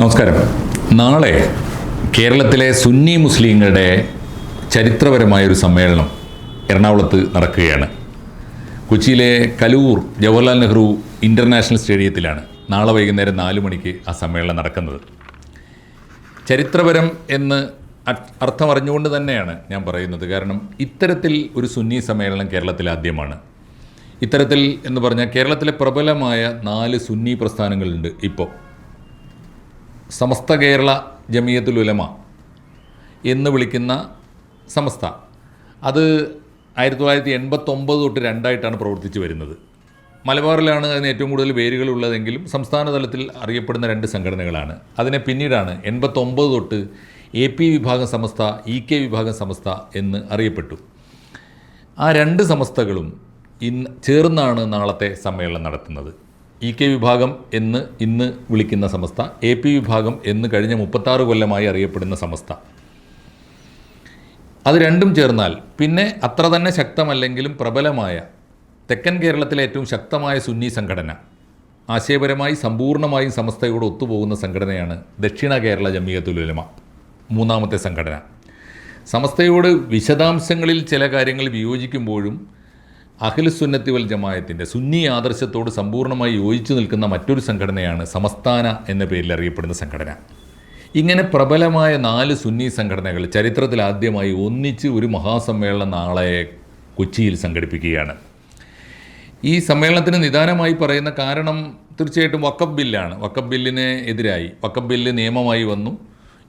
നമസ്കാരം. നാളെ കേരളത്തിലെ സുന്നി മുസ്ലിങ്ങളുടെ ചരിത്രപരമായ ഒരു സമ്മേളനം എറണാകുളത്ത് നടക്കുകയാണ്. കൊച്ചിയിലെ കലൂർ ജവഹർലാൽ നെഹ്റു ഇന്റർനാഷണൽ സ്റ്റേഡിയത്തിലാണ് നാളെ വൈകുന്നേരം നാല് മണിക്ക് ആ സമ്മേളനം നടക്കുന്നത്. ചരിത്രപരം എന്ന് അർത്ഥം അർത്ഥമറിഞ്ഞുകൊണ്ട് തന്നെയാണ് ഞാൻ പറയുന്നത്. കാരണം ഇത്തരത്തിൽ ഒരു സുന്നി സമ്മേളനം കേരളത്തിൽ ആദ്യമാണ്. ഇത്തരത്തിൽ എന്ന് പറഞ്ഞാൽ കേരളത്തിലെ പ്രബലമായ നാല് സുന്നി പ്രസ്ഥാനങ്ങളുണ്ട് ഇപ്പോൾ. സമസ്ത കേരള ജമിയത്തുൽ ഉലമ എന്ന് വിളിക്കുന്ന സമസ്ത. അത് ആയിരത്തി തൊള്ളായിരത്തി എൺപത്തൊമ്പത് തൊട്ട് രണ്ടായിട്ടാണ് പ്രവർത്തിച്ചു വരുന്നത്. മലബാറിലാണ് അതിന് ഏറ്റവും കൂടുതൽ വേരുകളുള്ളതെങ്കിലും സംസ്ഥാന തലത്തിൽ അറിയപ്പെടുന്ന രണ്ട് സംഘടനകളാണ്. അതിനെ പിന്നീടാണ് എൺപത്തൊമ്പത് തൊട്ട് എ പി വിഭാഗം സമസ്ത ഇ കെ വിഭാഗം സമസ്ത എന്ന് അറിയപ്പെട്ടു. ആ രണ്ട് സമസ്തകളും ഇന്ന് ചേർന്നാണ് നാളത്തെ സമ്മേളനം നടത്തുന്നത്. ഇ കെ വിഭാഗം എന്ന് ഇന്ന് വിളിക്കുന്ന സമസ്ത എ പി വിഭാഗം എന്ന് കഴിഞ്ഞ മുപ്പത്താറ് കൊല്ലമായി അറിയപ്പെടുന്ന സമസ്ത. അത് രണ്ടും ചേർന്നാൽ പിന്നെ അത്ര തന്നെ ശക്തമല്ലെങ്കിലും പ്രബലമായ തെക്കൻ കേരളത്തിലെ ഏറ്റവും ശക്തമായ സുന്നി സംഘടന ആശയപരമായി സമ്പൂർണമായും സമസ്തയോട് ഒത്തുപോകുന്ന സംഘടനയാണ് ദക്ഷിണ കേരള ജമീയത്തുലുലമ മൂന്നാമത്തെ സംഘടന. സമസ്തയോട് വിശദാംശങ്ങളിൽ ചില കാര്യങ്ങൾ വിയോജിക്കുമ്പോഴും അഖിലുസുന്നത്തി വൽ ജമായത്തിന്റെ സുന്നി ആദർശത്തോട് സമ്പൂർണമായി യോജിച്ചു നിൽക്കുന്ന മറ്റൊരു സംഘടനയാണ് സമസ്താന എന്ന പേരിൽ അറിയപ്പെടുന്ന സംഘടന. ഇങ്ങനെ പ്രബലമായ നാല് സുന്നി സംഘടനകൾ ചരിത്രത്തിൽ ആദ്യമായി ഒന്നിച്ച് ഒരു മഹാസമ്മേളനം നാളെ കൊച്ചിയിൽ സംഘടിപ്പിക്കുകയാണ്. ഈ സമ്മേളനത്തിന് നിദാനമായി പറയുന്ന കാരണം തീർച്ചയായിട്ടും വക്കബ് ബില്ലാണ്. വക്കബ് ബില്ലിന് എതിരായി. വക്കബ് ബില്ല് നിയമമായി വന്നു.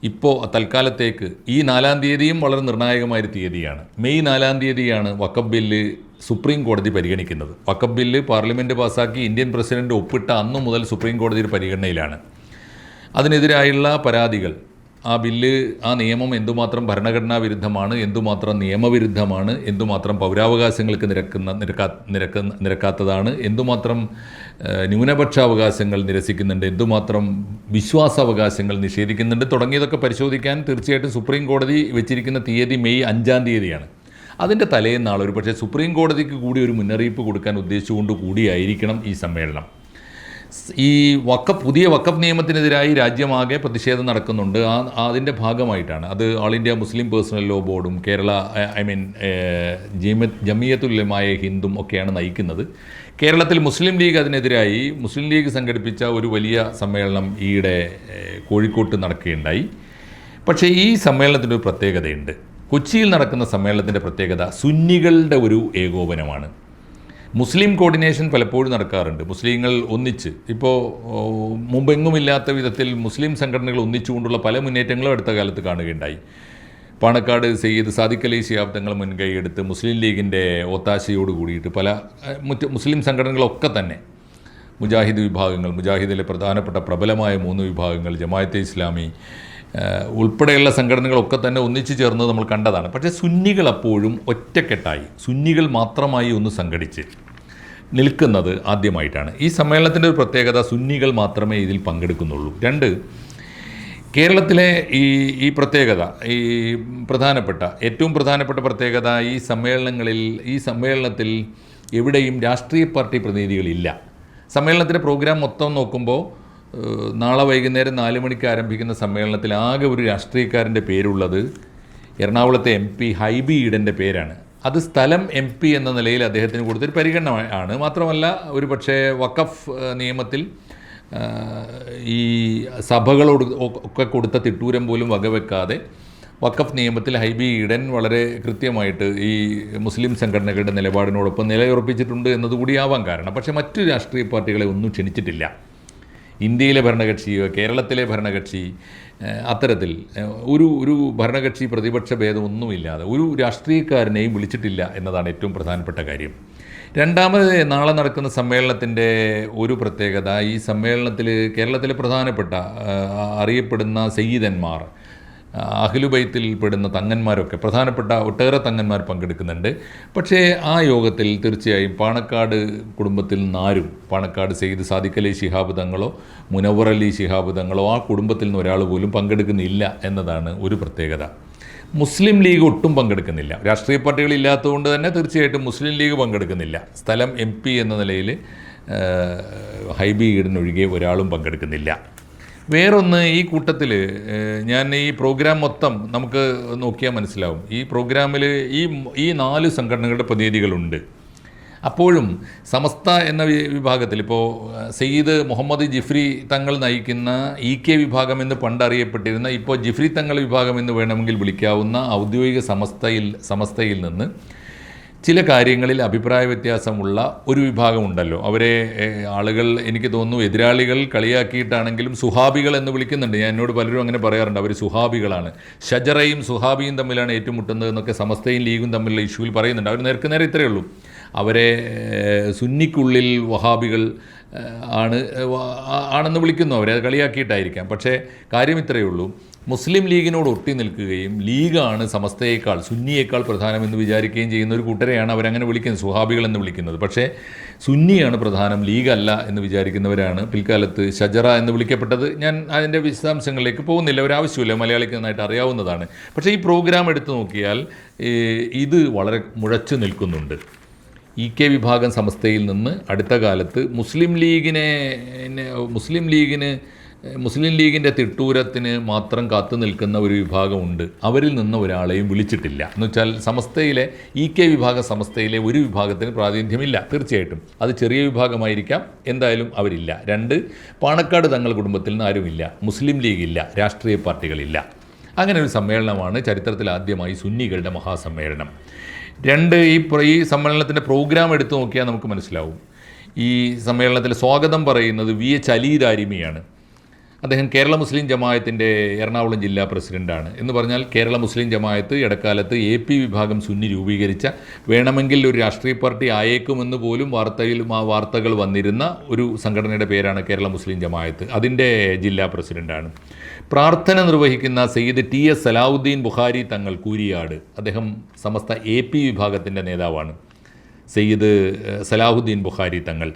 ഇപ്പോൾ തൽക്കാലത്തേക്ക് ഈ നാലാം തീയതിയും വളരെ നിർണായകമായൊരു തീയതിയാണ്. മെയ് നാലാം തീയതിയാണ് വക്കബ് ബില്ല് സുപ്രീം കോടതി പരിഗണിക്കുന്നത്. വക്കഫ് ബില്ല് പാർലമെന്റ് പാസ്സാക്കി ഇന്ത്യൻ പ്രസിഡന്റ് ഒപ്പിട്ട അന്നു മുതൽ സുപ്രീം കോടതിയുടെ പരിഗണനയിലാണ്. അതിനെതിരായുള്ള പരാതികൾ. ആ ബില്ല് ആ നിയമം എന്തുമാത്രം ഭരണഘടനാ വിരുദ്ധമാണ് എന്തുമാത്രം നിയമവിരുദ്ധമാണ് എന്തുമാത്രം പൗരാവകാശങ്ങൾക്ക് നിരക്കുന്ന നിരക്കാ നിരക്ക നിരക്കാത്തതാണ് എന്തുമാത്രം ന്യൂനപക്ഷ ന്യൂനപക്ഷാവകാശങ്ങൾ നിരസിക്കുന്നുണ്ട് എന്തുമാത്രം വിശ്വാസാവകാശങ്ങൾ നിഷേധിക്കുന്നുണ്ട് തുടങ്ങിയതൊക്കെ പരിശോധിക്കാൻ തീർച്ചയായിട്ടും സുപ്രീം കോടതി വെച്ചിരിക്കുന്ന തീയതി മെയ് അഞ്ചാം തീയതിയാണ്. അതിന്റെ തലേന്നാൾ ഒരു പക്ഷേ സുപ്രീം കോടതിക്ക് കൂടി ഒരു മുന്നറിയിപ്പ് കൊടുക്കാൻ ഉദ്ദേശിച്ചുകൊണ്ട് കൂടിയായിരിക്കണം ഈ സമ്മേളനം. ഈ വക്കഫ് പുതിയ വക്കഫ് നിയമത്തിനെതിരായി രാജ്യമാകെ പ്രതിഷേധം നടക്കുന്നുണ്ട്. ആ അതിന്റെ ഭാഗമായിട്ടാണ്. അത് all India Muslim personal law ബോർഡും കേരള ഐ മീൻ ജമിയത്തുല്യമായ ഹിന്ദും ഒക്കെയാണ് നയിക്കുന്നത്. കേരളത്തിൽ മുസ്ലിം ലീഗ് അതിനെതിരായി മുസ്ലിം ലീഗ് സംഘടിപ്പിച്ച ഒരു വലിയ സമ്മേളനം ഈയിടെ കോഴിക്കോട്ട് നടക്കുകയുണ്ടായി. പക്ഷേ ഈ സമ്മേളനത്തിന്റെ ഒരു പ്രത്യേകതയുണ്ട്. കൊച്ചിയിൽ നടക്കുന്ന സമ്മേളനത്തിന്റെ പ്രത്യേകത സുന്നികളുടെ ഒരു ഏകോപനമാണ്. മുസ്ലിം കോർഡിനേഷൻ പലപ്പോഴും നടക്കാറുണ്ട്. മുസ്ലിങ്ങൾ ഒന്നിച്ച്. ഇപ്പോൾ മുമ്പെങ്ങുമില്ലാത്ത വിധത്തിൽ മുസ്ലിം സംഘടനകൾ ഒന്നിച്ചുകൊണ്ടുള്ള പല മുന്നേറ്റങ്ങളും അടുത്ത കാലത്ത് കാണുകയുണ്ടായി. പാണക്കാട് സെയ്ദ് സാദിഖ് അലി തങ്ങൾ മുൻകൈയെടുത്ത് മുസ്ലിം ലീഗിന്റെ ഒത്താശയോട് കൂടിയിട്ട് പല മറ്റ് മുസ്ലിം സംഘടനകളൊക്കെ തന്നെ മുജാഹിദ് വിഭാഗങ്ങൾ മുജാഹിദിലെ പ്രധാനപ്പെട്ട പ്രബലമായ മൂന്ന് വിഭാഗങ്ങൾ ജമായത്തെ ഇസ്ലാമി ഉൾപ്പെടെയുള്ള സംഘടനകളൊക്കെ തന്നെ ഒന്നിച്ചു ചേർന്നത് നമ്മൾ കണ്ടതാണ്. പക്ഷേ സുന്നികൾ അപ്പോഴും ഒറ്റക്കെട്ടായി. സുന്നികൾ മാത്രമായി ഒന്ന് സംഘടിച്ച് നിൽക്കുന്നത് ആദ്യമായിട്ടാണ്. ഈ സമ്മേളനത്തിന്റെ ഒരു പ്രത്യേകത സുന്നികൾ മാത്രമേ ഇതിൽ പങ്കെടുക്കുന്നുള്ളൂ. രണ്ട് കേരളത്തിലെ ഈ ഈ പ്രത്യേകത ഈ പ്രധാനപ്പെട്ട ഏറ്റവും പ്രധാനപ്പെട്ട പ്രത്യേകത ഈ സമ്മേളനങ്ങളിൽ ഈ സമ്മേളനത്തിൽ എവിടെയും രാഷ്ട്രീയ പാർട്ടി പ്രതിനിധികളില്ല. സമ്മേളനത്തിന്റെ പ്രോഗ്രാം മൊത്തം നോക്കുമ്പോൾ നാളെ വൈകുന്നേരം നാല് മണിക്ക് ആരംഭിക്കുന്ന സമ്മേളനത്തിൽ ആകെ ഒരു രാഷ്ട്രീയക്കാരന്റെ പേരുള്ളത് എറണാകുളത്തെ എം പി ഹൈബി ഈഡന്റെ പേരാണ്. അത് സ്ഥലം എം പി എന്ന നിലയിൽ അദ്ദേഹത്തിന് കൊടുത്തൊരു പരിഗണന ആണ്. മാത്രമല്ല ഒരു പക്ഷേ വഖഫ് നിയമത്തിൽ ഈ സഭകളോട് ഒക്കെ കൊടുത്ത തിട്ടൂരം പോലും വകവെക്കാതെ വഖഫ് നിയമത്തിൽ ഹൈബി ഈഡൻ വളരെ കൃത്യമായിട്ട് ഈ മുസ്ലിം സംഘടനകളുടെ നിലപാടിനോടൊപ്പം നിലയുറപ്പിച്ചിട്ടുണ്ട് എന്നതുകൂടിയാവാൻ കാരണം. പക്ഷേ മറ്റു രാഷ്ട്രീയ പാർട്ടികളെ ഒന്നും ക്ഷണിച്ചിട്ടില്ല. ഇന്ത്യയിലെ ഭരണകക്ഷിയോ കേരളത്തിലെ ഭരണകക്ഷി അത്തരത്തിൽ ഒരു ഒരു ഭരണകക്ഷി പ്രതിപക്ഷ ഭേദമൊന്നുമില്ലാതെ ഒരു രാഷ്ട്രീയക്കാരനെയും വിളിച്ചിട്ടില്ല എന്നതാണ് ഏറ്റവും പ്രധാനപ്പെട്ട കാര്യം. രണ്ടാമത് നാളെ നടക്കുന്ന സമ്മേളനത്തിന്റെ ഒരു പ്രത്യേകത ഈ സമ്മേളനത്തിൽ കേരളത്തിലെ പ്രധാനപ്പെട്ട അറിയപ്പെടുന്ന സയ്യിദന്മാർ അഖിലുബൈത്തിൽ പെടുന്ന തങ്ങന്മാരൊക്കെ പ്രധാനപ്പെട്ട ഒട്ടേറെ തങ്ങന്മാർ പങ്കെടുക്കുന്നുണ്ട്. പക്ഷേ ആ യോഗത്തിൽ തീർച്ചയായും പാണക്കാട് കുടുംബത്തിൽ നിന്നാരും പാണക്കാട് സെയ്ദ് സാദിഖലി ശിഹാബ് തങ്ങളോ മുനവർ അലി ശിഹാബ് തങ്ങളോ ആ കുടുംബത്തിൽ നിന്ന് ഒരാൾ പോലും പങ്കെടുക്കുന്നില്ല എന്നതാണ് ഒരു പ്രത്യേകത. മുസ്ലിം ലീഗ് ഒട്ടും പങ്കെടുക്കുന്നില്ല. രാഷ്ട്രീയ പാർട്ടികൾ ഇല്ലാത്തതുകൊണ്ട് തന്നെ തീർച്ചയായിട്ടും മുസ്ലിം ലീഗ് പങ്കെടുക്കുന്നില്ല. സ്ഥലം എം പി എന്ന നിലയിൽ ഹൈബി ഒഴികെ ഒരാളും പങ്കെടുക്കുന്നില്ല. വേറൊന്ന് ഈ കൂട്ടത്തിൽ ഞാൻ ഈ പ്രോഗ്രാം മൊത്തം നമുക്ക് നോക്കിയാൽ മനസ്സിലാവും. ഈ പ്രോഗ്രാമിൽ ഈ ഈ നാല് സംഘടനകളുടെ പ്രതിനിധികളുണ്ട്. അപ്പോഴും സമസ്ത എന്ന വിഭാഗത്തിൽ ഇപ്പോൾ സയ്യിദ് മുഹമ്മദ് ജിഫ്രി തങ്ങൾ നയിക്കുന്ന ഇ കെ വിഭാഗം എന്ന് പണ്ട് അറിയപ്പെട്ടിരുന്ന ഇപ്പോൾ ജിഫ്രി തങ്ങൾ വിഭാഗം എന്ന് വേണമെങ്കിൽ വിളിക്കാവുന്ന ഔദ്യോഗിക സമസ്തയിൽ സമസ്തയിൽ നിന്ന് ചില കാര്യങ്ങളിൽ അഭിപ്രായ വ്യത്യാസമുള്ള ഒരു വിഭാഗമുണ്ടല്ലോ. അവരെ ആളുകൾ എനിക്ക് തോന്നുന്നു എതിരാളികൾ കളിയാക്കിയിട്ടാണെങ്കിലും സുഹാബികൾ എന്ന് വിളിക്കുന്നുണ്ട്. ഞാൻ എന്നോട് പലരും അങ്ങനെ പറയാറുണ്ട്. അവർ സുഹാബികളാണ്. ഷജറയും സുഹാബിയും തമ്മിലാണ് ഏറ്റുമുട്ടുന്നത് എന്നൊക്കെ സമസ്തയും ലീഗും തമ്മിലുള്ള ഇഷ്യൂവിൽ പറയുന്നുണ്ട്. അവർ നേർക്ക് നേരെ ഇത്രയേ ഉള്ളൂ. അവരെ സുന്നിക്കുള്ളിൽ വഹാബികൾ ആണ് ആണെന്ന് വിളിക്കുന്നു. അവരെ കളിയാക്കിയിട്ടായിരിക്കാം. പക്ഷേ കാര്യം ഇത്രയേ ഉള്ളൂ. മുസ്ലിം ലീഗിനോട് ഒട്ടി നിൽക്കുകയും ലീഗാണ് സമസ്തയേക്കാൾ സുന്നിയേക്കാൾ പ്രധാനമെന്ന് വിചാരിക്കുകയും ചെയ്യുന്ന ഒരു കൂട്ടരെയാണ് അവരങ്ങനെ വിളിക്കുന്നത് സുഹാബികൾ എന്ന് വിളിക്കുന്നത്. പക്ഷേ സുന്നിയാണ് പ്രധാനം ലീഗല്ല എന്ന് വിചാരിക്കുന്നവരാണ് പിൽക്കാലത്ത് ഷജറ എന്ന് വിളിക്കപ്പെട്ടത്. ഞാൻ അതിന്റെ വിശദാംശങ്ങളിലേക്ക് പോകുന്നില്ല ഒരാവശ്യമില്ല മലയാളിക്ക് നന്നായിട്ട് അറിയാവുന്നതാണ്. പക്ഷേ ഈ പ്രോഗ്രാം എടുത്തു നോക്കിയാൽ ഇത് വളരെ മുഴച്ചു നിൽക്കുന്നുണ്ട്. ഇ കെ വിഭാഗം സമസ്തയിൽ നിന്ന് അടുത്ത കാലത്ത് മുസ്ലിം ലീഗിനെ മുസ്ലിം ലീഗിന് മുസ്ലിം ലീഗിന്റെ തിട്ടൂരത്തിന് മാത്രം കാത്തു നിൽക്കുന്ന ഒരു വിഭാഗമുണ്ട്. അവരിൽ നിന്ന് ഒരാളെയും വിളിച്ചിട്ടില്ല. എന്ന് വെച്ചാൽ സമസ്തയിലെ ഇ കെ വിഭാഗ സമസ്തയിലെ ഒരു വിഭാഗത്തിന് പ്രാതിനിധ്യമില്ല. തീർച്ചയായിട്ടും. അത് ചെറിയ വിഭാഗമായിരിക്കാം. എന്തായാലും അവരില്ല. രണ്ട് പാണക്കാട് തങ്ങൾ കുടുംബത്തിൽ നിന്ന് ആരുമില്ല. മുസ്ലിം ലീഗില്ല. രാഷ്ട്രീയ പാർട്ടികളില്ല. അങ്ങനെ ഒരു സമ്മേളനമാണ് ചരിത്രത്തിൽ ആദ്യമായി സുന്നികളുടെ മഹാസമ്മേളനം. രണ്ട് ഈ ഈ സമ്മേളനത്തിന്റെ പ്രോഗ്രാം എടുത്തു നോക്കിയാൽ നമുക്ക് മനസ്സിലാവും. ഈ സമ്മേളനത്തിൽ സ്വാഗതം പറയുന്നത് വി എച്ച് അലി ദാരിമിയാണ്. അദ്ദേഹം കേരള മുസ്ലിം ജമായത്തിന്റെ എറണാകുളം ജില്ലാ പ്രസിഡന്റാണ് എന്ന് പറഞ്ഞാൽ കേരള മുസ്ലിം ജമായത്ത് ഇടക്കാലത്ത് എ പി വിഭാഗം സുന്നി രൂപീകരിച്ച വേണമെങ്കിൽ ഒരു രാഷ്ട്രീയ പാർട്ടി ആയേക്കുമെന്ന് പോലും വാർത്തയിലും ആ വാർത്തകൾ വന്നിരുന്ന ഒരു സംഘടനയുടെ പേരാണ് കേരള മുസ്ലിം ജമായത്ത് അതിന്റെ ജില്ലാ പ്രസിഡന്റാണ് പ്രാർത്ഥന നിർവഹിക്കുന്ന സയ്യിദ് ടി എസ് സലാഹുദ്ദീൻ ബുഖാരി തങ്ങൾ കൂരിയാട്. അദ്ദേഹം സമസ്ത എ പി വിഭാഗത്തിന്റെ നേതാവാണ്. സയ്യിദ് ഏഹ്, സലാഹുദ്ദീൻ ബുഖാരി തങ്ങൾ.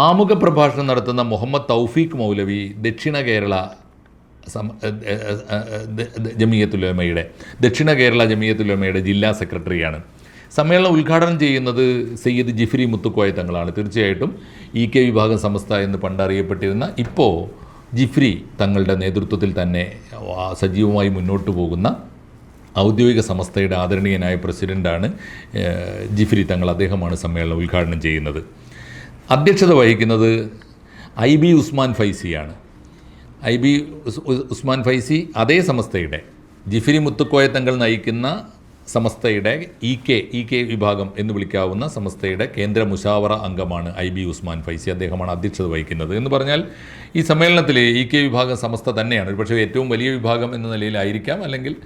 ആമുഖ പ്രഭാഷണം നടത്തുന്ന മുഹമ്മദ് തൗഫീഖ് മൗലവി ദക്ഷിണ കേരള ജമീയത്തുലമയുടെ ദക്ഷിണ കേരള ജമീയത്തുലമയുടെ ജില്ലാ സെക്രട്ടറിയാണ്. സമ്മേളനം ഉദ്ഘാടനം ചെയ്യുന്നത് സയ്യിദ് ജിഫ്രി മുത്തുക്കോയ തങ്ങളാണ്. തീർച്ചയായിട്ടും ഇ കെ വിഭാഗം സംസ്ഥ എന്ന് പണ്ടറിയപ്പെട്ടിരുന്ന ഇപ്പോൾ ജിഫ്രി തങ്ങളുടെ നേതൃത്വത്തിൽ തന്നെ സജീവമായി മുന്നോട്ട് പോകുന്ന ഔദ്യോഗിക സംസ്ഥയുടെ ആദരണീയനായ പ്രസിഡന്റാണ് ജിഫ്രി തങ്ങൾ. അദ്ദേഹമാണ് സമ്മേളനം ഉദ്ഘാടനം ചെയ്യുന്നത്. അധ്യക്ഷത വഹിക്കുന്നത് ഐ ബി ഉസ്മാൻ ഫൈസിയാണ് ഐ ബി ഉസ്- ഉസ്- ഉസ്മാൻ ഫൈസി അതേ സമസ്തയുടെ ജിഫിരി മുത്തുക്കോയ തങ്ങൾ നയിക്കുന്ന സമസ്തയുടെ ഇ കെ ഇ കെ വിഭാഗം എന്ന് വിളിക്കാവുന്ന സമസ്തയുടെ കേന്ദ്ര മുഷാവറ അംഗമാണ് ഐ ബി ഉസ്മാൻ ഫൈസി. അദ്ദേഹമാണ് അധ്യക്ഷത വഹിക്കുന്നത്. എന്ന് പറഞ്ഞാൽ ഈ സമ്മേളനത്തിൽ ഇ കെ വിഭാഗം സമസ്ത തന്നെയാണ്. ഒരുപക്ഷെ ഏറ്റവും വലിയ വിഭാഗം എന്ന നിലയിലായിരിക്കാം. അല്ലെങ്കിൽ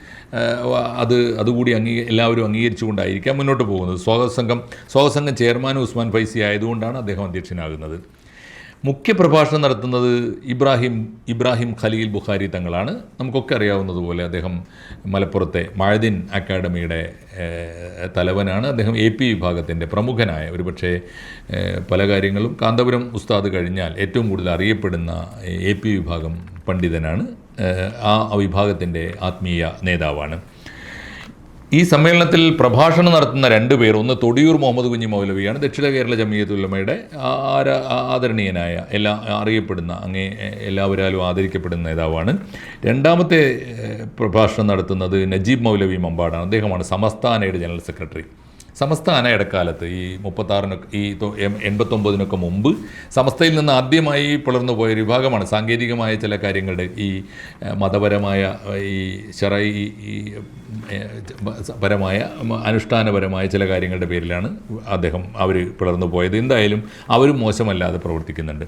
അത് അതുകൂടി അംഗീ എല്ലാവരും അംഗീകരിച്ചുകൊണ്ടായിരിക്കാം മുന്നോട്ട് പോകുന്നത്. സ്വാഗത സംഘം സ്വാഗത സംഘം ചെയർമാൻ ഉസ്മാൻ ഫൈസി ആയതുകൊണ്ടാണ് അദ്ദേഹം അധ്യക്ഷനാകുന്നത്. മുഖ്യ പ്രഭാഷണം നടത്തുന്നത് ഇബ്രാഹിം ഇബ്രാഹിം ഖലീൽ ബുഖാരി തങ്ങളാണ്. നമുക്കൊക്കെ അറിയാവുന്നതുപോലെ അദ്ദേഹം മലപ്പുറത്തെ മഴദിൻ അക്കാഡമിയുടെ തലവനാണ്. അദ്ദേഹം എ പി വിഭാഗത്തിന്റെ പ്രമുഖനായ ഒരുപക്ഷെ പല കാര്യങ്ങളും കാന്തപുരം ഉസ്താദ് കഴിഞ്ഞാൽ ഏറ്റവും കൂടുതൽ അറിയപ്പെടുന്ന എ പി വിഭാഗം പണ്ഡിതനാണ്. ആ വിഭാഗത്തിന്റെ ആത്മീയ നേതാവാണ്. ഈ സമ്മേളനത്തിൽ പ്രഭാഷണം നടത്തുന്ന രണ്ട് പേർ ഒന്ന് തൊടിയൂർ മുഹമ്മദ് കുഞ്ഞി മൗലവിയാണ് ദക്ഷിണ കേരള ജമിയത്തുല്ലമയുടെ ആര ആദരണീയനായ എല്ലാ അറിയപ്പെടുന്ന അങ്ങേ എല്ലാവരാലും ആദരിക്കപ്പെടുന്ന നേതാവാണ്. രണ്ടാമത്തെ പ്രഭാഷണം നടത്തുന്നത് നജീബ് മൗലവി മമ്പാടാണ്. അദ്ദേഹമാണ് സമസ്ഥാനയുടെ ജനറൽ സെക്രട്ടറി. സമസ്താന ഇടക്കാലത്ത് ഈ മുപ്പത്താറിനൊക്കെ ഈ എൺപത്തൊമ്പതിനൊക്കെ മുമ്പ് സമസ്തയിൽ നിന്ന് ആദ്യമായി പിളർന്നു പോയ ഒരു വിഭാഗമാണ്. സാങ്കേതികമായ ചില കാര്യങ്ങളുടെ ഈ മതപരമായ ഈ ചെറൈ ഈ പരമായ അനുഷ്ഠാനപരമായ ചില കാര്യങ്ങളുടെ പേരിലാണ് അദ്ദേഹം അവർ പിളർന്നു പോയത്. എന്തായാലും അവരും മോശമല്ലാതെ പ്രവർത്തിക്കുന്നുണ്ട്.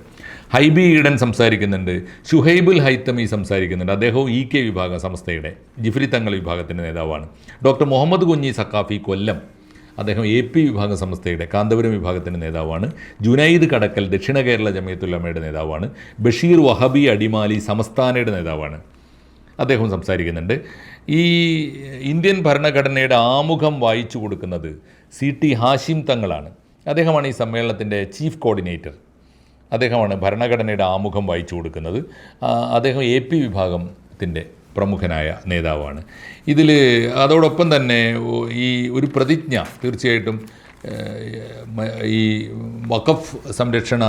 ഹൈബി ഈഡൻ സംസാരിക്കുന്നുണ്ട്. ഷുഹൈബുൽ ഹൈത്തമി സംസാരിക്കുന്നുണ്ട്. അദ്ദേഹവും ഇ കെ വിഭാഗം സംസ്ഥയുടെ ജിഫ്രി തങ്ങൾ വിഭാഗത്തിന്റെ നേതാവാണ്. ഡോക്ടർ മുഹമ്മദ് കുഞ്ഞി സക്കാഫി കൊല്ലം അദ്ദേഹം എ പി വിഭാഗം സംസ്ഥയുടെ കാന്തപുരം വിഭാഗത്തിന്റെ നേതാവാണ്. ജുനൈദ് കടക്കൽ ദക്ഷിണ കേരള ജമയത്തുല്ലമ്മയുടെ നേതാവാണ്. ബഷീർ വഹബി അടിമാലി സമസ്ഥാനയുടെ നേതാവാണ്. അദ്ദേഹം സംസാരിക്കുന്നുണ്ട്. ഈ ഇന്ത്യൻ ഭരണഘടനയുടെ ആമുഖം വായിച്ചു കൊടുക്കുന്നത് സി ടി ഹാഷിം തങ്ങളാണ്. അദ്ദേഹമാണ് ഈ സമ്മേളനത്തിന്റെ ചീഫ് കോർഡിനേറ്റർ. അദ്ദേഹമാണ് ഭരണഘടനയുടെ ആമുഖം വായിച്ചു കൊടുക്കുന്നത്. അദ്ദേഹം എ പി വിഭാഗത്തിന്റെ പ്രമുഖനായ നേതാവാണ്. ഇതിൽ അതോടൊപ്പം തന്നെ ഈ ഒരു പ്രതിജ്ഞ തീർച്ചയായിട്ടും ഈ വഖഫ് സംരക്ഷണ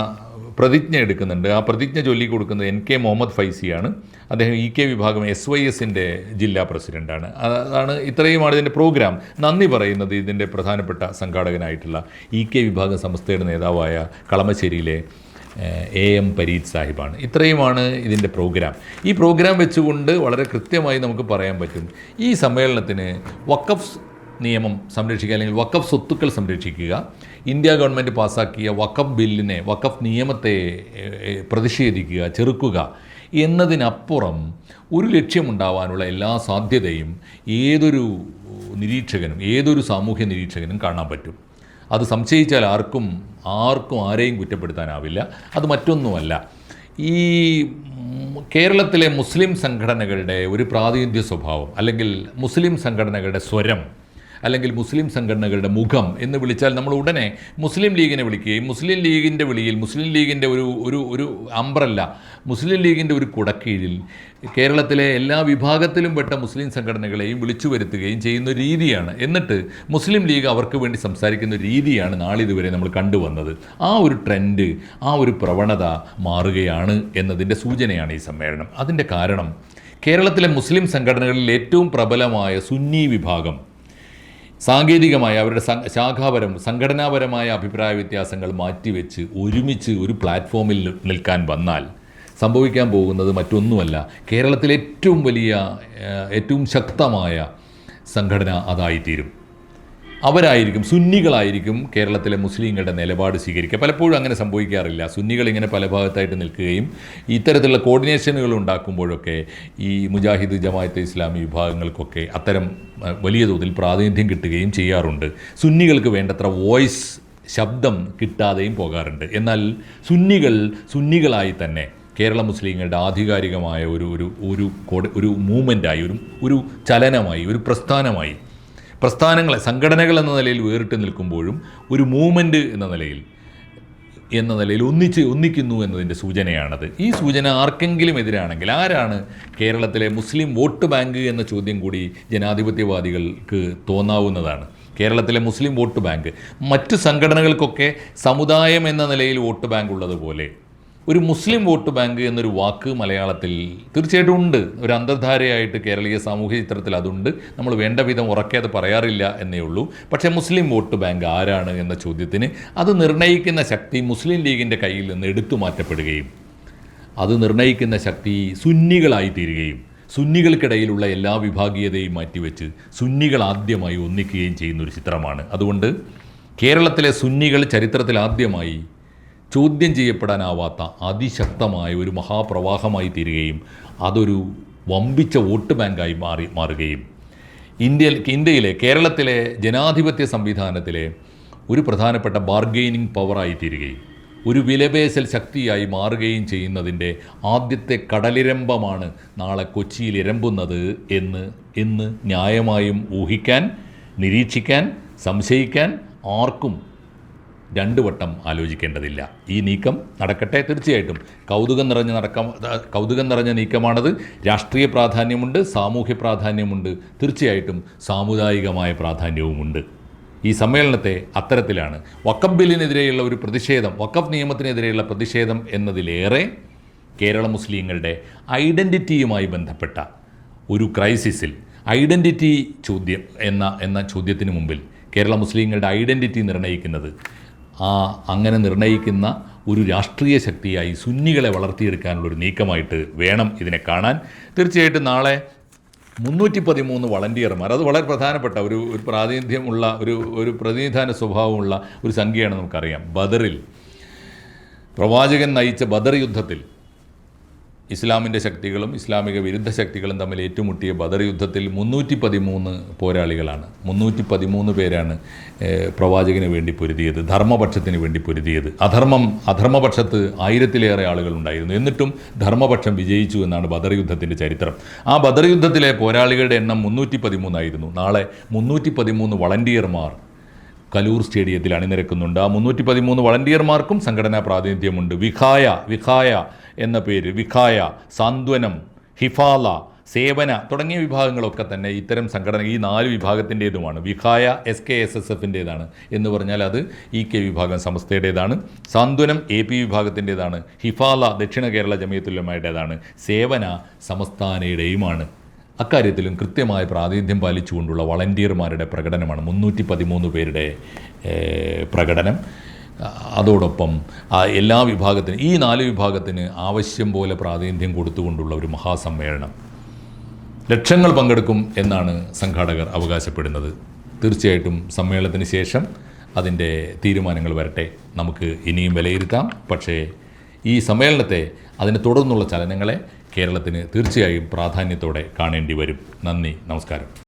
പ്രതിജ്ഞ എടുക്കുന്നുണ്ട്. ആ പ്രതിജ്ഞ ചൊല്ലിക്കൊടുക്കുന്നത് എൻ കെ മുഹമ്മദ് ഫൈസിയാണ്. അദ്ദേഹം ഇ കെ വിഭാഗം എസ് വൈ എസിന്റെ ജില്ലാ പ്രസിഡന്റാണ് അതാണ് ഇത്രയുമാണ് ഇതിന്റെ പ്രോഗ്രാം. നന്ദി പറയുന്നത് ഇതിന്റെ പ്രധാനപ്പെട്ട സംഘാടകനായിട്ടുള്ള ഇ കെ വിഭാഗം സംസ്ഥയുടെ നേതാവായ കളമശ്ശേരിയിലെ എ എം പരീത് സാഹിബാണ്. ഇത്രയുമാണ് ഇതിന്റെ പ്രോഗ്രാം. ഈ പ്രോഗ്രാം വെച്ചുകൊണ്ട് വളരെ കൃത്യമായി നമുക്ക് പറയാൻ പറ്റും. ഈ സമ്മേളനത്തിന് വക്കഫ് നിയമം സംരക്ഷിക്കുക അല്ലെങ്കിൽ വക്കഫ് സ്വത്തുക്കൾ സംരക്ഷിക്കുക ഇന്ത്യ ഗവൺമെന്റ് പാസ്സാക്കിയ വക്കഫ് ബില്ലിനെ വക്കഫ് നിയമത്തെ പ്രതിഷേധിക്കുക ചെറുക്കുക എന്നതിനപ്പുറം ഒരു ലക്ഷ്യമുണ്ടാവാനുള്ള എല്ലാ സാധ്യതയും ഏതൊരു നിരീക്ഷകനും ഏതൊരു സാമൂഹ്യ നിരീക്ഷകനും കാണാൻ പറ്റും. അത് സംശയിച്ചാൽ ആർക്കും ആർക്കും ആരെയും കുറ്റപ്പെടുത്താനാവില്ല. അത് മറ്റൊന്നുമല്ല. ഈ കേരളത്തിലെ മുസ്ലിം സംഘടനകളുടെ ഒരു പ്രാതിനിധ്യ സ്വഭാവം അല്ലെങ്കിൽ മുസ്ലിം സംഘടനകളുടെ സ്വരം അല്ലെങ്കിൽ മുസ്ലിം സംഘടനകളുടെ മുഖം എന്ന് വിളിച്ചാൽ നമ്മൾ ഉടനെ മുസ്ലിം ലീഗിനെ വിളിക്കുകയും മുസ്ലിം ലീഗിന്റെ വിളിയിൽ മുസ്ലിം ലീഗിന്റെ ഒരു ഒരു ഒരു അമ്പ്രല്ല മുസ്ലിം ലീഗിന്റെ ഒരു കുടക്കീഴിൽ കേരളത്തിലെ എല്ലാ വിഭാഗത്തിലും പെട്ട മുസ്ലിം സംഘടനകളെയും വിളിച്ചു വരുത്തുകയും ചെയ്യുന്ന രീതിയാണ്. എന്നിട്ട് മുസ്ലിം ലീഗ് അവർക്ക് വേണ്ടി സംസാരിക്കുന്ന രീതിയാണ് നാളിതുവരെ നമ്മൾ കണ്ടുവന്നത്. ആ ഒരു ട്രെൻഡ് ആ ഒരു പ്രവണത മാറുകയാണ് എന്നതിന്റെ സൂചനയാണ് ഈ സമ്മേളനം. അതിന്റെ കാരണം കേരളത്തിലെ മുസ്ലിം സംഘടനകളിൽ ഏറ്റവും പ്രബലമായ സുന്നി വിഭാഗം സാങ്കേതികമായ അവരുടെ ശാഖാപരം സംഘടനാപരമായ അഭിപ്രായ വ്യത്യാസങ്ങൾ മാറ്റിവെച്ച് ഒരുമിച്ച് ഒരു പ്ലാറ്റ്ഫോമിൽ നിൽക്കാൻ വന്നാൽ സംഭവിക്കാൻ പോകുന്നത് മറ്റൊന്നുമല്ല. കേരളത്തിലെ ഏറ്റവും വലിയ ഏറ്റവും ശക്തമായ സംഘടന അതായിത്തീരും. അവരായിരിക്കും സുന്നികളായിരിക്കും കേരളത്തിലെ മുസ്ലിങ്ങളുടെ നിലപാട് സ്വീകരിക്കുക. പലപ്പോഴും അങ്ങനെ സംഭവിക്കാറില്ല. സുന്നികൾ ഇങ്ങനെ പല ഭാഗത്തായിട്ട് നിൽക്കുകയും ഇത്തരത്തിലുള്ള കോർഡിനേഷനുകൾ ഉണ്ടാക്കുമ്പോഴൊക്കെ ഈ മുജാഹിദ് ജമാഅത്തെ ഇസ്ലാമി വിഭാഗങ്ങൾക്കൊക്കെ അത്തരം വലിയ തോതിൽ പ്രാതിനിധ്യം കിട്ടുകയും ചെയ്യാറുണ്ട്. സുന്നികൾക്ക് വേണ്ടത്ര വോയിസ് ശബ്ദം കിട്ടാതെയും പോകാറുണ്ട്. എന്നാൽ സുന്നികൾ സുന്നികളായി തന്നെ കേരള മുസ്ലിങ്ങളുടെ ആധികാരികമായ ഒരു ഒരു ഒരു ഒരു മൂവ്മെന്റായി ഒരു ഒരു ചലനമായി ഒരു പ്രസ്ഥാനമായി പ്രസ്ഥാനങ്ങളെ സംഘടനകൾ എന്ന നിലയിൽ വേറിട്ട് നിൽക്കുമ്പോഴും ഒരു മൂവ്മെന്റ് എന്ന നിലയിൽ എന്ന നിലയിൽ ഒന്നിച്ച് ഒന്നിക്കുന്നു എന്നതിന്റെ സൂചനയാണത്. ഈ സൂചന ആർക്കെങ്കിലും എതിരാണെങ്കിൽ ആരാണ് കേരളത്തിലെ മുസ്ലിം വോട്ട് ബാങ്ക് എന്ന ചോദ്യം കൂടി ജനാധിപത്യവാദികൾക്ക് തോന്നാവുന്നതാണ്. കേരളത്തിലെ മുസ്ലിം വോട്ട് ബാങ്ക് മറ്റ് സംഘടനകൾക്കൊക്കെ സമുദായം എന്ന നിലയിൽ വോട്ട് ബാങ്ക് ഉള്ളതുപോലെ ഒരു മുസ്ലിം വോട്ട് ബാങ്ക് എന്നൊരു വാക്ക് മലയാളത്തിൽ തീർച്ചയായിട്ടും ഉണ്ട്. ഒരു അന്തർധാരയായിട്ട് കേരളീയ സാമൂഹ്യ ചിത്രത്തിൽ അതുണ്ട്. നമ്മൾ വേണ്ട വിധം ഉറക്കെ അത് പറയാറില്ല എന്നേ ഉള്ളൂ. പക്ഷേ മുസ്ലിം വോട്ട് ബാങ്ക് ആരാണ് എന്ന ചോദ്യത്തിന് അത് നിർണയിക്കുന്ന ശക്തി മുസ്ലിം ലീഗിന്റെ കയ്യിൽ നിന്ന് എടുത്തു മാറ്റപ്പെടുകയും അത് നിർണയിക്കുന്ന ശക്തി സുന്നികളായി തീരുകയും സുന്നികൾക്കിടയിലുള്ള എല്ലാ വിഭാഗീയതയും മാറ്റിവെച്ച് സുന്നികൾ ആദ്യമായി ഒന്നിക്കുകയും ചെയ്യുന്ന ഒരു ചിത്രമാണ്. അതുകൊണ്ട് കേരളത്തിലെ സുന്നികൾ ചരിത്രത്തിൽ ആദ്യമായി ചോദ്യം ചെയ്യപ്പെടാനാവാത്ത അതിശക്തമായ ഒരു മഹാപ്രവാഹമായി തീരുകയും അതൊരു വമ്പിച്ച വോട്ട് ബാങ്കായി മാറി മാറുകയും ഇന്ത്യയിൽ ഇന്ത്യയിലെ കേരളത്തിലെ ജനാധിപത്യ സംവിധാനത്തിലെ ഒരു പ്രധാനപ്പെട്ട ബാർഗെയിനിങ് പവറായി തീരുകയും ഒരു വിലപേശൽ ശക്തിയായി മാറുകയും ചെയ്യുന്നതിന്റെ ആദ്യത്തെ കടലിരമ്പമാണ് നാളെ കൊച്ചിയിൽ ഇരമ്പുന്നത് എന്ന് ഇന്ന് ന്യായമായും ഊഹിക്കാൻ നിരീക്ഷിക്കാൻ സംശയിക്കാൻ ആർക്കും രണ്ടു വട്ടം ആലോചിക്കേണ്ടതില്ല. ഈ നീക്കം നടക്കട്ടെ തീർച്ചയായിട്ടും. കൗതുകം നിറഞ്ഞ നടക്കം കൗതുകം നിറഞ്ഞ നീക്കമാണത്. രാഷ്ട്രീയ പ്രാധാന്യമുണ്ട് സാമൂഹ്യ പ്രാധാന്യമുണ്ട്. തീർച്ചയായിട്ടും സാമുദായികമായ പ്രാധാന്യവുമുണ്ട്. ഈ സമ്മേളനത്തെ അത്തരത്തിലാണ്. വക്കഫ് ബില്ലിനെതിരെയുള്ള ഒരു പ്രതിഷേധം വക്കഫ് നിയമത്തിനെതിരെയുള്ള പ്രതിഷേധം എന്നതിലേറെ കേരള മുസ്ലിങ്ങളുടെ ഐഡന്റിറ്റിയുമായി ബന്ധപ്പെട്ട ഒരു ക്രൈസിസിൽ ഐഡന്റിറ്റി ചോദ്യം എന്ന എന്ന ചോദ്യത്തിന് മുമ്പിൽ കേരള മുസ്ലിങ്ങളുടെ ഐഡന്റിറ്റി നിർണയിക്കുന്നത് അങ്ങനെ നിർണയിക്കുന്ന ഒരു രാഷ്ട്രീയ ശക്തിയായി സുന്നികളെ വളർത്തിയെടുക്കാനുള്ള ഒരു നീക്കമായിട്ട് വേണം ഇതിനെ കാണാൻ. തീർച്ചയായിട്ടും നാളെ മുന്നൂറ്റി പതിമൂന്ന് വളണ്ടിയർമാർ അത് വളരെ പ്രധാനപ്പെട്ട ഒരു ഒരു പ്രാതിനിധ്യമുള്ള ഒരു ഒരു പ്രതിനിധാന സ്വഭാവമുള്ള ഒരു സംഖ്യയാണ് നമുക്കറിയാം. ബദറിൽ പ്രവാചകൻ നയിച്ച ബദർ യുദ്ധത്തിൽ ഇസ്ലാമിന്റെ ശക്തികളും ഇസ്ലാമിക വിരുദ്ധ ശക്തികളും തമ്മിൽ ഏറ്റുമുട്ടിയ ബദർ യുദ്ധത്തിൽ മുന്നൂറ്റി പതിമൂന്ന് പോരാളികളാണ്. മുന്നൂറ്റി പതിമൂന്ന് പേരാണ് പ്രവാചകന് വേണ്ടി പൊരുതിയത് ധർമ്മപക്ഷത്തിന് വേണ്ടി പൊരുതിയത്. അധർമ്മം അധർമ്മപക്ഷത്ത് ആയിരത്തിലേറെ ആളുകളുണ്ടായിരുന്നു എന്നിട്ടും ധർമ്മപക്ഷം വിജയിച്ചു എന്നാണ് ബദർ യുദ്ധത്തിന്റെ ചരിത്രം. ആ ബദർ യുദ്ധത്തിലെ പോരാളികളുടെ എണ്ണം മുന്നൂറ്റി പതിമൂന്നായിരുന്നു. നാളെ മുന്നൂറ്റി പതിമൂന്ന് വളണ്ടിയർമാർ കലൂർ സ്റ്റേഡിയത്തിൽ അണിനിരക്കുന്നുണ്ട്. ആ മുന്നൂറ്റി പതിമൂന്ന് വളണ്ടിയർമാർക്കും സംഘടനാ പ്രാതിനിധ്യമുണ്ട്. വിഖായ വിഖായ എന്ന പേര്. വിഖായ സാന്ത്വനം ഹിഫാല സേവന തുടങ്ങിയ വിഭാഗങ്ങളൊക്കെ തന്നെ ഇത്തരം സംഘടന ഈ നാല് വിഭാഗത്തിന്റേതുമാണ്. Vikhaya S K S S എഫിന്റേതാണ് എന്ന് പറഞ്ഞാൽ അത് ഇ കെ വിഭാഗം സമസ്തയുടേതാണ്. സാന്ത്വനം എ പി വിഭാഗത്തിന്റേതാണ്. ഹിഫാല ദക്ഷിണ കേരള ജമിയത്തുല്ലമ്മയുടേതാണ് സേവന സമസ്ഥാനയുടെയുമാണ് അക്കാര്യത്തിലും കൃത്യമായ പ്രാതിനിധ്യം പാലിച്ചുകൊണ്ടുള്ള വളണ്ടിയർമാരുടെ പ്രകടനമാണ്. മുന്നൂറ്റി പതിമൂന്ന് പേരുടെ പ്രകടനം. അതോടൊപ്പം എല്ലാ വിഭാഗത്തിനും ഈ നാല് വിഭാഗത്തിന് ആവശ്യം പോലെ പ്രാതിനിധ്യം കൊടുത്തുകൊണ്ടുള്ള ഒരു മഹാസമ്മേളനം. ലക്ഷങ്ങൾ പങ്കെടുക്കും എന്നാണ് സംഘാടകർ അവകാശപ്പെടുന്നത്. തീർച്ചയായിട്ടും സമ്മേളനത്തിന് ശേഷം അതിന്റെ തീരുമാനങ്ങൾ വരട്ടെ. നമുക്ക് ഇനിയും വിലയിരുത്താം. പക്ഷേ ഈ സമ്മേളനത്തെ അതിനെ തുടർന്നുള്ള ചലനങ്ങളെ കേരളത്തിന് തീർച്ചയായും പ്രാധാന്യത്തോടെ കാണേണ്ടി വരും. നന്ദി നമസ്കാരം.